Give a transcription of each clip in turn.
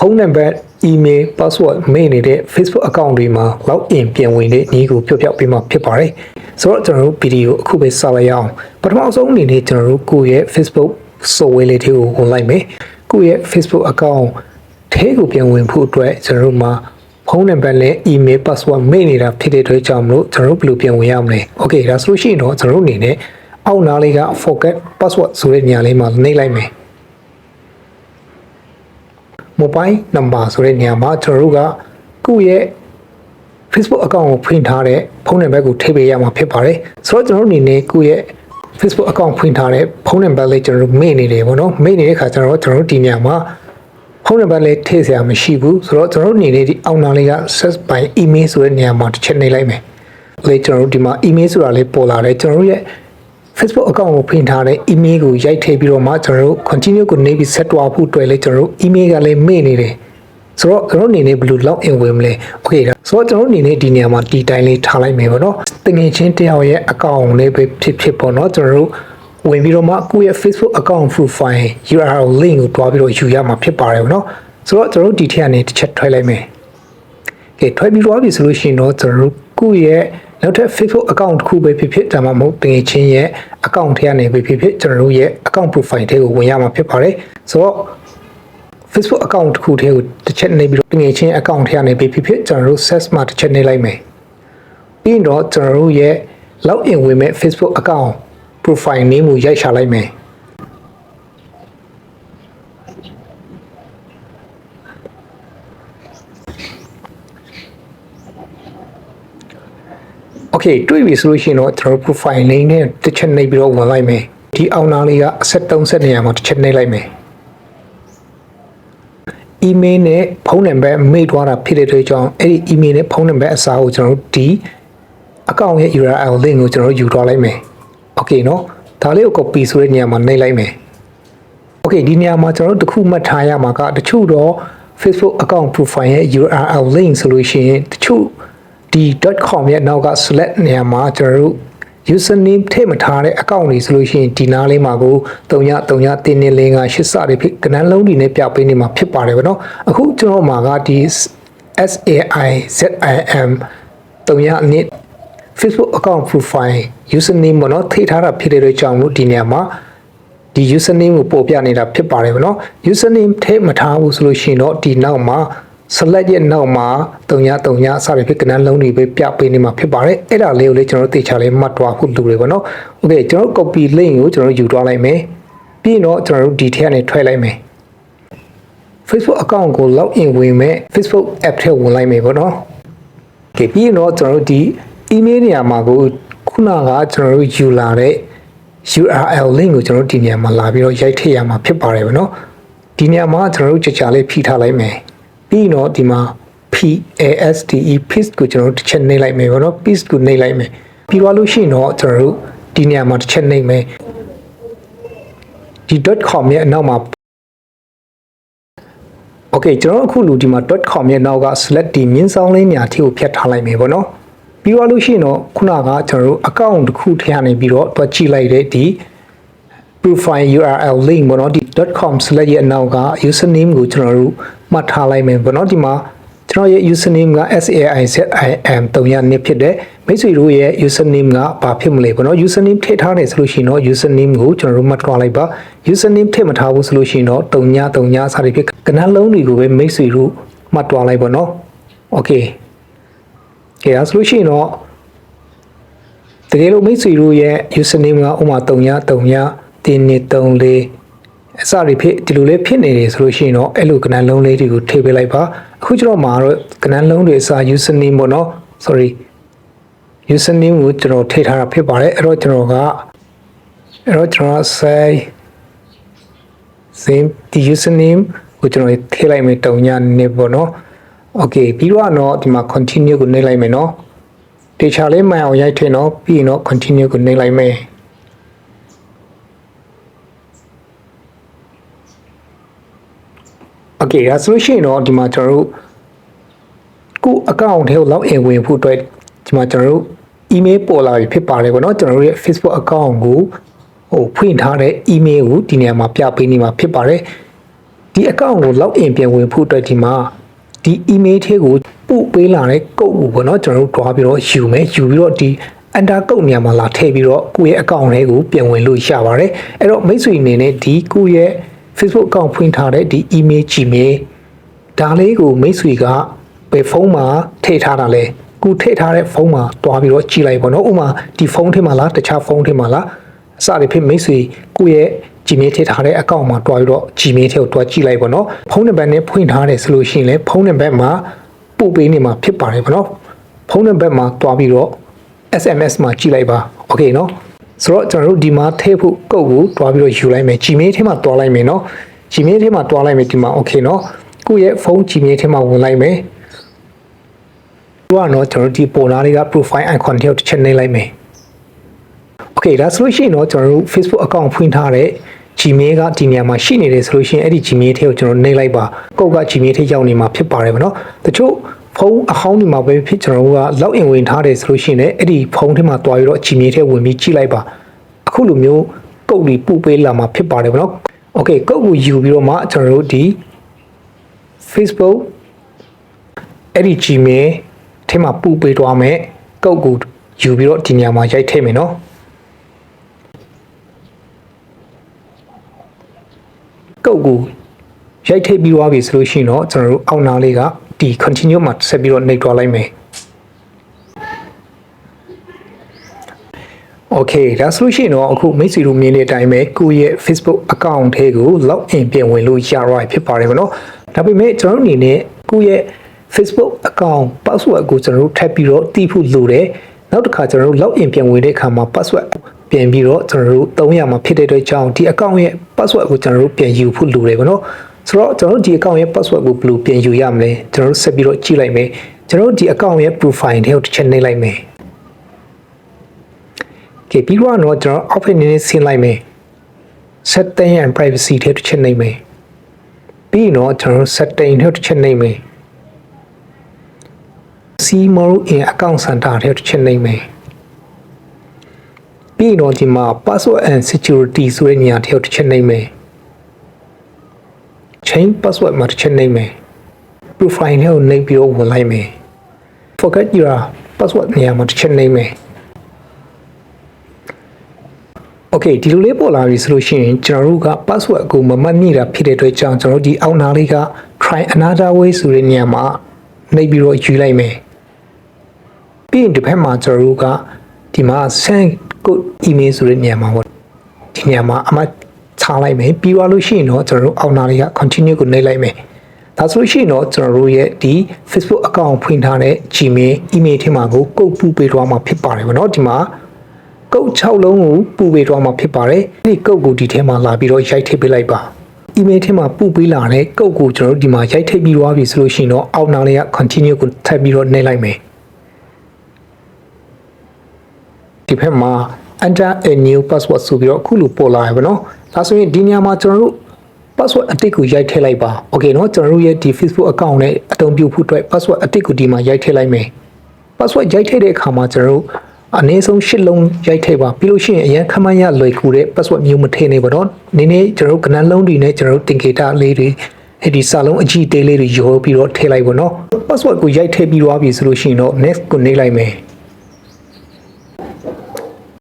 ဖုန်းနံပါတ် email password မေ့နေတဲ့ Facebook account တွေမှာ login ပြန်ဝင်တဲ့နည်းကိုပြောပြပေးမှာဖြစ်ပါတယ်ဆိုတော့ကျွန်တော်တို့ဗီဒီယိုအခုပဲစလိုက်ရအောင်ပထမဆုံးအနေနဲ့ကျွန်တော်တို့ကိုယ့်ရဲ့ Facebook software လေးတွေကိုဝင်လိုက်မယ်ကိုယ့်ရဲ့ Facebook account ထဲကိုပြန်ဝင်ဖို့အတွက်ကျွန်တော်တို့မှာဖုန်းနံပါတ်နဲ့ email password မေ့နေတာဖြစ်တဲ့အတွက်ကြောင့်မလို့ကျွန်တော်တို့ဘယ်လိုပြန်ဝင်ရမလဲ Okay ဒါဆိုလို့ရှိရင်တော့ကျွန်တော်တို့အနေနဲ့အောက်နားလေးက forget password ဆိုတဲ့နေရာလေးမှာနှိပ်လိုက်မယ် mobile number ဆိုတဲ့နေရာမှာကျွန်တော်တို့ကကိုယ့်ရဲ့ Facebook account ကိုဖွင့်ထားတဲ့ဖုန်းနံပါတ်ကိုထည့်ပေးရမှာဖြစ်ပါတယ်။ဆိုတော့ကျွန်တော်တို့အနေနဲ့ကိုယ့်ရဲ့ Facebook account ဖွင့်ထားတဲ့ဖုန်းနံပါတ်လေးကျွန်တော်တို့မေ့နေတယ်ပေါ့နော်။မေ့နေတဲ့အခါကျွန်တော်တို့ကျွန်တော်တို့ဒီညမှာဖုန်းနံပါတ်လေးထည့်စရာမရှိဘူး။ဆိုတော့ကျွန်တော်တို့အနေနဲ့ဒီအောင်နာလေးက search by email ဆိုတဲ့နေရာမှာတစ်ချက်နှိပ်လိုက်မယ်။လေကျွန်တော်တို့ဒီမှာ email ဆိုတာလေးပေါ်လာတယ်ကျွန်တော်တို့ရဲ့ Facebook account ကိုဖွင့်ထားတဲ့ email ကိုရိုက်ထည့်ပြီးတော့မှကျွန်တော်တို့ continue ကိုနေပြီးဆက်တွားဖို့အတွက်လေကျွန်တော်တို့ email ကလည်းမေ့နေတယ်ဆိုတော့ကျွန်တော်အနေနဲ့ဘယ်လို log in ဝင်မလဲ okay ဒါဆိုတော့ကျွန်တော်အနေနဲ့ဒီနေရာမှာဒီတိုင်းလေးထားလိုက်မယ်ပေါ့နော်တငယ်ချင်းတယောက်ရဲ့ account လေးပဲဖြစ်ဖြစ်ပေါ့နော်ကျွန်တော်တို့ဝင်ပြီးတော့မှကိုယ့်ရဲ့ Facebook account profile URL link ကိုတွားပြီးတော့ယူရမှာဖြစ်ပါတယ်ပေါ့နော်ဆိုတော့ကျွန်တော်တို့ဒီထက်ကနေတစ်ချက်ထွဲလိုက်မယ်ကဲထွဲပြီးတော့ပြီဆိုလို့ရှိရင်တော့ကျွန်တော်တို့ကိုယ့်ရဲ့ နောက်ထပ် Facebook account တစ်ခုပဲဖြစ်ဖြစ်ဒါမှမဟုတ်တကယ်ချင်းရဲ့ account ထဲကနေပဲဖြစ်ဖြစ်ကျွန်တော်တို့ရဲ့ account profile ထဲကိုဝင်ရမှာဖြစ်ပါတယ်ဆိုတော့ Facebook account တစ်ခုထဲကိုတစ်ချက်နေပြီးတော့တကယ်ချင်း account ထဲကနေပဲဖြစ်ဖြစ်ကျွန်တော်တို့ search မှာတစ်ချက်နေလိုက်မယ်ပြီးရင်တော့ကျွန်တော်တို့ရဲ့ login ဝင်မဲ့ Facebook account profile name ကိုရိုက်ရှာလိုက်မယ် Okay တွေ့ပြီဆိုလို့ရှိရင်တော့ကျွန်တော်တို့ profile name နဲ့တစ်ချက်နှိပ်ပြီးတော့ဝင်လိုက်မယ်ဒီအောင်နာလေးကအဆက်30နေရာမှာတစ်ချက်နှိပ်လိုက်မယ် email နဲ့ဖုန်းနံပါတ်မိတ်သွားတာဖြစ်တဲ့အတွက်ကြောင့်အဲ့ဒီ email နဲ့ဖုန်းနံပါတ်အစားကိုကျွန်တော်တို့ဒီ account ရဲ့ URL link ကိုကျွန်တော်တို့ယူသွားလိုက်မယ် Okay เนาะဒါလေးကို copy ဆိုတဲ့နေရာမှာနှိပ်လိုက်မယ် Okay ဒီနေရာမှာကျွန်တော်တို့တစ်ခုမှတ်ထားရမှာကတချို့တော့ Facebook account profile ရဲ့ URL link ဆိုလို့ရှိရင်တချို့ဒီ .com ရဲ့နောက်က select နေရာမှာကျွန်တော်တို့ username ထည့်မထားတဲ့ account တွေဆိုလို့ရှိရင်ဒီနားလေးမှာကို3339တင်းနေလင်းကရှစ်စတွေဖြစ်ကနန်းလုံးတွေနဲ့ပြပေးနေမှာဖြစ်ပါတယ်ဗောနော်အခုကျွန်တော်မှာကဒီ SAI ZIM 3နှစ် Facebook account profile username ပေါ့နော်ထိထားတာဖြစ်တဲ့အတွက်ကြောင့်လို့ဒီနေရာမှာဒီ username ကိုပေါ်ပြနေတာဖြစ်ပါတယ်ဗောနော် username ထည့်မထားဘူးဆိုလို့ရှိရင်တော့ဒီနောက်မှာ select ရဲ့နောက်မှာ333အစတွေဖြစ်ကနန်းလုံးတွေပဲပြပေးနေမှာဖြစ်ပါတယ်အဲ့ဒါလေးကိုလေကျွန်တော်တို့သေချာလေးမှတ်သွားဖို့လိုတယ်ဗောနော် okay ကျွန်တော်တို့ copy link ကိုကျွန်တော်တို့ယူသွားလိုက်မယ်ပြီးရင်တော့ကျွန်တော်တို့ဒီထဲကနေထွက်လိုက်မယ် Facebook account ကို log in ဝင်မဲ့ Facebook app ထဲဝင်လိုက်မယ်ဗောနော်ကဲပြီးရင်တော့ကျွန်တော်တို့ဒီ email နေရာမှာကိုခုနကကျွန်တော်တို့ယူလာတဲ့ URL link ကိုကျွန်တော်တို့ဒီနေရာမှာလာပြီးတော့ရိုက်ထည့်ရမှာဖြစ်ပါတယ်ဗောနော်ဒီနေရာမှာကျွန်တော်တို့ကြကြလေးဖိထားလိုက်မယ် ပြီးရင်တော့ဒီမှာ PASTE paste ကိုကျွန်တော်တို့တစ်ချက်နှိပ်လိုက်မယ်ဗောနော် paste ကိုနှိပ်လိုက်မယ်ပြီးသွားလို့ရှိရင်တော့ကျွန်တော်တို့ဒီနေရာမှာတစ်ချက်နှိပ်မယ်ဒီ .com ရဲ့အနောက်မှာ Okay ကျွန်တော်တို့အခုလူဒီမှာ .com ရဲ့နောက်က select ဒီမြင်းဆောင်လေးညာထိကိုဖြတ်ထားလိုက်မယ်ပေါ့နော်ပြီးတော့လို့ရှိရင်တော့ခုနကကျွန်တော်တို့ account တစ်ခုထဲကနေပြီးတော့တွက်ကြည့်လိုက်တဲ့ဒီ profile URL link ပေါ့နော်ဒီ .com select ရဲ့အနောက်က username ကိုကျွန်တော်တို့ မှတ်ထားလိုက်မယ်ပေါ့နော်ဒီမှာကျွန်တော်ရဲ့ username က SAIZIM 300နှစ်ဖြစ်တဲ့မိတ်ဆွေတို့ရဲ့ username ကဘာဖြစ်မလဲပေါ့နော် username ထည့်ထားတယ်ဆိုလို့ရှိရင်တော့ username ကိုကျွန်တော်တို့မှတ်ထားလိုက်ပါ username ထည့်မထားဘူးဆိုလို့ရှိရင်တော့333စသည်ဖြစ်ကဏ္ဍလုံးတွေကိုပဲမိတ်ဆွေတို့မှတ်ထားလိုက်ပါနော် okay ကဲဒါဆိုလို့ရှိရင်တော့တကယ်လို့မိတ်ဆွေတို့ရဲ့ username ကဥမာ333တင်းနေ34 အစတွေဖြစ်ဒီလိုလေးဖြစ်နေတယ်ဆိုလို့ရှိရင်တော့အဲ့လိုကဏ္ဍလုံးလေးတွေကိုထည့်ပေးလိုက်ပါအခုကျွန်တော်မှာတော့ကဏ္ဍလုံးတွေအစား username ပေါ့နော် sorry username ကိုကျွန်တော်ထည့်ထားတာဖြစ်ပါတယ်အဲ့တော့ကျွန်တော်ကအဲ့တော့ကျွန်တော် say same ဒီ username ကိုကျွန်တော်ထည့်လိုက်မယ်တုံညာနေပေါ့နော် okay ပြီးတော့တော့ဒီမှာ continue ကိုနှိပ်လိုက်မယ်နော်တေချာလေးမှန်အောင်ရိုက်ထည့်နော်ပြီးရင်တော့ continue ကိုနှိပ်လိုက်မယ် Okay ဒါဆိုလို့ရှိရင်တော့ဒီမှာကျွန်တော်တို့ကို account ထဲကို log in ဝင်ဖို့အတွက်ဒီမှာကျွန်တော်တို့ email ပေါ်လာပြီဖြစ်ပါတယ်ပေါ့နော်ကျွန်တော်တို့ရဲ့ Facebook account ကိုဟိုဖွင့်ထားတဲ့ email ကိုဒီနေရာမှာပြပေးနေမှာဖြစ်ပါတယ်ဒီဒီ account ကို login ပြန်ဝင်ဖို့အတွက်ဒီမှာဒီ email ထဲကိုပို့ပေးလာတဲ့ကုတ်ကိုပေါ့နော်ကျွန်တော်တို့တွားပြီးတော့ယူမယ်ယူပြီးတော့ဒီ enter ကုတ်နေရာမှာလာထည့်ပြီးတော့ကိုယ့်ရဲ့ account လေးကိုပြန်ဝင်လို့ရပါတယ်အဲ့တော့မိတ်ဆွေအနေနဲ့ဒီကိုယ့်ရဲ့ Facebook account ဖွင့်ထားတဲ့ဒီ email Gmail ဒါလေးကိုမိတ်ဆွေကဘယ်ဖုန်းမှာထည့်ထားတာလဲကိုထည့်ထားတဲ့ဖုန်းမှာတွားပြီးတော့ကြည့်လိုက်ပေါ့နော်ဥပမာဒီဖုန်းထဲမှာလားတခြားဖုန်းထဲမှာလားအစတွေဖြစ်မိတ်ဆွေကိုယ့်ရဲ့ Gmail ထည့်ထားတဲ့ account မှာတွားပြီးတော့ Gmail ထဲကိုတွားကြည့်လိုက်ပေါ့နော်ဖုန်းနံပါတ်နဲ့ဖွင့်ထားတယ်ဆိုလို့ရှိရင်လည်းဖုန်းနံပါတ်မှာပို့ပေးနေမှာဖြစ်ပါတယ်ပေါ့နော်ဖုန်းနံပါတ်မှာတွားပြီးတော့ SMS မှာကြည့်လိုက်ပါโอเคเนาะ ဆိုတော့ကျွန်တော်တို့ဒီမှာထည့်ဖို့ကုတ်ကိုတွားပြီးတော့ယူလိုက်မယ် Gmail ထဲမှာတွားလိုက်မယ်เนาะ Gmail ထဲမှာတွားလိုက်မယ်ဒီမှာโอเคเนาะကိုယ့်ရဲ့ဖုန်း Gmail ထဲမှာဝင်လိုက်မယ်တော့တော့ကျွန်တော်တို့ဒီပေါ်လာလေးက profile icon ထဲကိုတစ်ချက်နှိပ်လိုက်မယ်โอเคဒါဆိုလို့ရှိရင်တော့ကျွန်တော်တို့ Facebook account ဖွင့်ထားတဲ့ Gmail ကဒီနေရာမှာရှိနေတယ်ဆိုလို့ရှိရင်အဲ့ဒီ Gmail ထဲကိုကျွန်တော်နှိပ်လိုက်ပါကုတ်က Gmail ထဲရောက်နေမှာဖြစ်ပါတယ်ဗောနော်တချို့ ဖုန်းအဟောင်းဒီမှာပဲဖြစ်ကျွန်တော်တို့က login ဝင်ထားတယ်ဆိုလို့ရှိရင်လည်းအဲ့ဒီဖုန်းထဲမှာတွားပြီးတော့ Gmail ထဲဝင်ပြီးကြည့်လိုက်ပါအခုလိုမျိုးကုတ်တွေပို့ပေးလာမှာဖြစ်ပါတယ်ဗောနော်โอเคကုတ်ကိုယူပြီးတော့မှကျွန်တော်တို့ဒီ Facebook အဲ့ဒီ Gmail ထဲမှာပို့ပေးသွားမယ်ကုတ်ကိုယူပြီးတော့ဒီနေရာမှာရိုက်ထည့်မယ်နော်ကုတ်ကိုရိုက်ထည့်ပြီးသွားပြီဆိုလို့ရှိရင်တော့ကျွန်တော်တို့အောက်နားလေးက ဒီ continue မှာဆက်ပြီးတော့နှိပ်သွားလိုက်မယ် โอเคဒါဆိုလို့ရှိရင်တော့အခုမိတ်ဆွေတို့မြင်တဲ့အတိုင်းပဲကိုယ့်ရဲ့ Facebook account ထဲကို login ပြင်ဝင်လို့ရတော့ဖြစ်ပါတယ်ဗောနော်ဒါပေမဲ့ကျွန်တော်တို့အနေနဲ့ကိုယ့်ရဲ့ Facebook account password ကိုကျွန်တော်တို့ထပ်ပြီးတော့တည်ဖို့လိုတယ်နောက်တစ်ခါကျွန်တော်တို့ login ပြင်ဝင်တဲ့အခါမှာ password ပြင်ပြီးတော့ကျွန်တော်တို့သုံးရမှာဖြစ်တဲ့အတွက်ကြောင့်ဒီ account ရဲ့ password ကိုကျွန်တော်တို့ပြန်ယူဖို့လိုတယ်ဗောနော် ဆိုတော့ကျွန်တော်တို့ဒီ account ရဲ့ password ကိုဘယ်လိုပြန်ယူရမလဲကျွန်တော်တို့ဆက်ပြီးတော့ကြည့်လိုက်မယ်ကျွန်တော်တို့ဒီ account ရဲ့ profile ထဲကိုတစ်ချက်နှိပ်လိုက်မယ်ကဲပြီးတော့တော့ကျွန်တော် outfit နည်းနည်းဆင်းလိုက်မယ် setting and privacy ထဲတစ်ချက်နှိပ်မယ်ပြီးတော့ကျွန်တော် setting ထဲတစ်ချက်နှိပ်မယ် see more in account center ထဲတစ်ချက်နှိပ်မယ်ပြီးတော့ဒီမှာ password and security ဆိုတဲ့နေရာထဲတစ်ချက်နှိပ်မယ် chain password မှာတစ်ချက်နှိပ်မယ် profile ထဲကိုနှိပ်ပြီးတော့ဝင်လိုက်မယ် forget your password နေရာမှာတစ်ချက်နှိပ်မယ် Okay ဒီလိုလေးပေါ်လာပြီဆိုလို့ရှိရင်ကျွန်တော်တို့က password ကိုမမှတ်မိတာဖြစ်တဲ့အတွက်ကြောင့်ကျွန်တော်တို့ဒီအောက်နာလေးက try another way ဆိုတဲ့နေရာမှာနှိပ်ပြီးတော့ယူလိုက်မယ်ပြီးရင်ဒီဘက်မှာကျွန်တော်တို့ကဒီမှာ send good email ဆိုတဲ့နေရာမှာပေါ့ဒီနေရာမှာအမှ ချလိုက်မယ်ပြီးသွားလို့ရှိရင်တော့ကျွန်တော်တို့အောက်နားလေးက continue ကိုနှိပ်လိုက်မယ်ဒါဆိုလို့ရှိရင်တော့ကျွန်တော်တို့ရဲ့ဒီ Facebook account ဖွင့်ထားတဲ့ Gmail email ထဲမှာကိုကုတ်ပူပေးသွားမှာဖြစ်ပါတယ်ဗောနော်ဒီမှာကုတ်6လုံးကိုပူပေးသွားမှာဖြစ်ပါတယ်ဒီကုတ်ကိုဒီထဲမှာလာပြီးတော့ရိုက်ထည့်ပေးလိုက်ပါအီးမေးလ်ထဲမှာပူပေးလာတဲ့ကုတ်ကိုကျွန်တော်တို့ဒီမှာရိုက်ထည့်ပြီးသွားပြီဆိုလို့ရှိရင်တော့အောက်နားလေးက continue ကိုထပ်ပြီးတော့နှိပ်လိုက်မယ်ဒီဘက်မှာ enter a new password ဆိုပြီးတော့အခုလိုပေါ်လာရပါတော့ ဒါဆိုရင်ဒီနေရာမှာကျွန်တော်တို့ password အတစ်ကိုရိုက်ထည့်လိုက်ပါ။ Okay နော်ကျွန်တော်တို့ရဲ့ဒီ Facebook account နဲ့အသုံးပြုဖို့အတွက် password အတစ်ကိုဒီမှာရိုက်ထည့်လိုက်မယ်။ password ရိုက်ထည့်တဲ့အခါမှာကျွန်တော်တို့အနည်းဆုံး၈လုံးရိုက်ထည့်ပါပြီးလို့ရှိရင်အရန်ခမန်းရလွယ်ကူတဲ့ password မျိုးမထည့်နေပါတော့နည်းနည်းကျွန်တော်တို့ကဏ္ဍလုံးတွေနဲ့ကျွန်တော်တို့တင်ကေတာလေးတွေအဲ့ဒီစာလုံးအကြည့်သေးလေးတွေရောပြီးတော့ထည့်လိုက်ပါနော် password ကိုရိုက်ထည့်ပြီးသွားပြီဆိုလို့ရှိရင်တော့ next ကိုနှိပ်လိုက်မယ်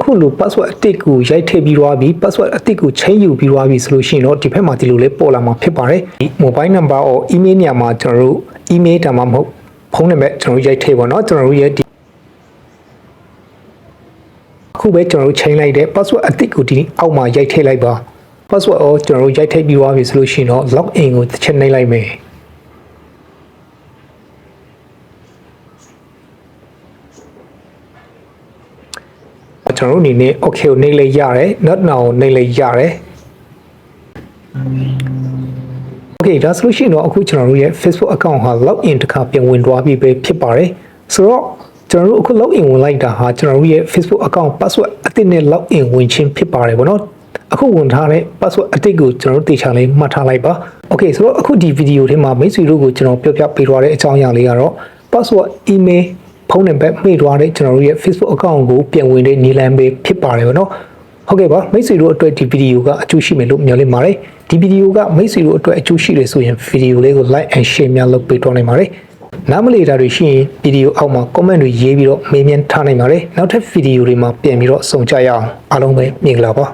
ခုလို password အတိတ်ကိုရိုက်ထည့်ပြီးသွားပြီ password အတိတ်ကိုချိန်ယူပြီးသွားပြီဆိုလို့ရှိရင်တော့ဒီဘက်မှာဒီလိုလေးပေါ်လာမှာဖြစ်ပါတယ်ဒီ mobile number or email ညမှာကျွန်တော်တို့ email တမှာမဟုတ်ဖုန်းနံပါတ်ကျွန်တော်တို့ရိုက်ထည့်ပါတော့ကျွန်တော်တို့ရဲ့ဒီအခုပဲကျွန်တော်တို့ချိန်လိုက်တဲ့ password အတိတ်ကိုဒီအောက်မှာရိုက်ထည့်လိုက်ပါ password ကိုကျွန်တော်တို့ရိုက်ထည့်ပြီးသွားပြီဆိုလို့ရှိရင်တော့ log in ကိုတစ်ချက်နှိပ်လိုက်မယ် ကျွန်တော်တို့အနေနဲ့ okay ကိုနှိပ်လိုက်ရတယ် not now ကိုနှိပ်လိုက်ရတယ် okay ဒါဆိုလို့ရှိရင်တော့အခုကျွန်တော်တို့ရဲ့ Facebook account ဟာ login တစ်ခါပြန်ဝင်သွားပြီပဲဖြစ်ပါတယ်ဆိုတော့ကျွန်တော်တို့အခု login ဝင်လိုက်တာဟာကျွန်တော်တို့ရဲ့ Facebook account password အသစ်နဲ့ login ဝင်ခြင်းဖြစ်ပါတယ်ဗောနော်အခုဝင်ထားတဲ့ password အသစ်ကိုကျွန်တော်တို့တေချာလေးမှတ်ထားလိုက်ပါ okay ဆိုတော့အခုဒီဗီဒီယိုထဲမှာမိတ်ဆွေတို့ကိုကျွန်တော်ပြောပြပေးသွားတဲ့အကြောင်းအရာလေးကတော့ password email ဖုန်းနံပါတ်မှိတ်သွားတဲ့ကျွန်တော်တို့ရဲ့ Facebook account ကိုပြန်ဝင်တဲ့နည်းလမ်းပဲဖြစ်ပါတယ်ဗောနော်ဟုတ်ကဲ့ပါမိတ်ဆွေတို့အတွက်ဒီဗီဒီယိုကအကျိုးရှိမယ်လို့မျှော်လင့်ပါတယ်ဒီဗီဒီယိုကမိတ်ဆွေတို့အတွက်အကျိုးရှိတယ်ဆိုရင်ဗီဒီယိုလေးကို like and share များလုပ်ပေးတော့နိုင်ပါတယ်နားမလည်တာတွေရှိရင်ဗီဒီယိုအောက်မှာ comment တွေရေးပြီးတော့မေးမြန်းထားနိုင်ပါတယ်နောက်ထပ်ဗီဒီယိုတွေမှာပြန်ပြီးတော့ဆုံကြရအောင်အားလုံးပဲမြင်ကြပါ